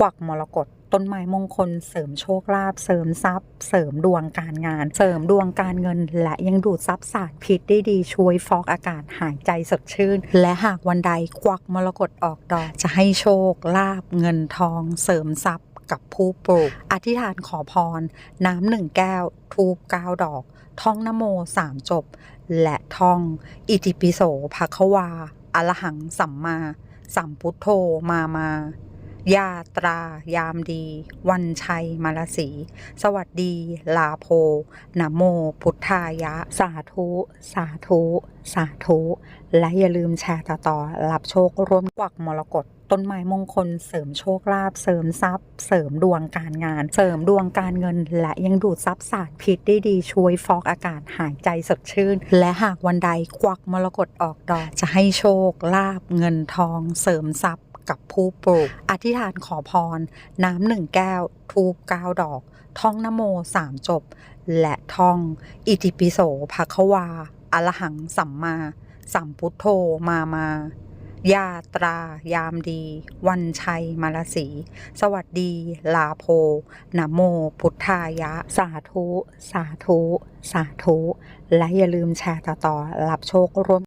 กวักมรกตต้นไม้มงคลเสริมโชคลาภเสริมทรัพย์ เสริมดวงการงาน เสริมดวงการเงิน และยังดูดซับสารพิษได้ดีช่วยฟอกอากาศหายใจสดชื่น และหากวันใดกวักมรกตออกดอก จะให้โชคลาภเงินทอง เสริมทรัพย์กับผู้ปลูก อธิษฐานขอพร น้ำหนึ่งแก้ว ทูบเก้าดอก ท่องนโมสามจบ และท่อง อิติปิโสภะคะวาอรหังสัมมา สัมพุทโธมามา ยาตรายามดี วันชัยมารสี สวัสดี ลาโพนะโม พุทธายะ สาธุ สาธุ สาธุ และอย่าลืมแชร์ต่อๆรับโชคร่วมกวักมรกตต้นไม้มงคลเสริมโชคลาภเสริมทรัพย์ เสริมดวงการงาน เสริมดวงการเงิน และยังดูดซับสารพิษได้ดีช่วยฟอกอากาศหายใจสดชื่น และหากวันใดกวักมรกตออกดอกจะให้โชคลาภเงินทอง เสริมทรัพย์ กับผู้ปลูก อธิษฐานขอพร น้ำหนึ่งแก้ว ทูบเก้าดอก ท่องนโมสามจบ และท่อง อิติปิโสภะคะวา อระหังสัมมาสัมพุทโธมามายาตรายามดี วันชัยมารสี สวัสดี ลาโพนะโม พุทธายะ สาธุ สาธุ สาธุ และอย่าลืมแชร์ต่อๆรับโชคร่วม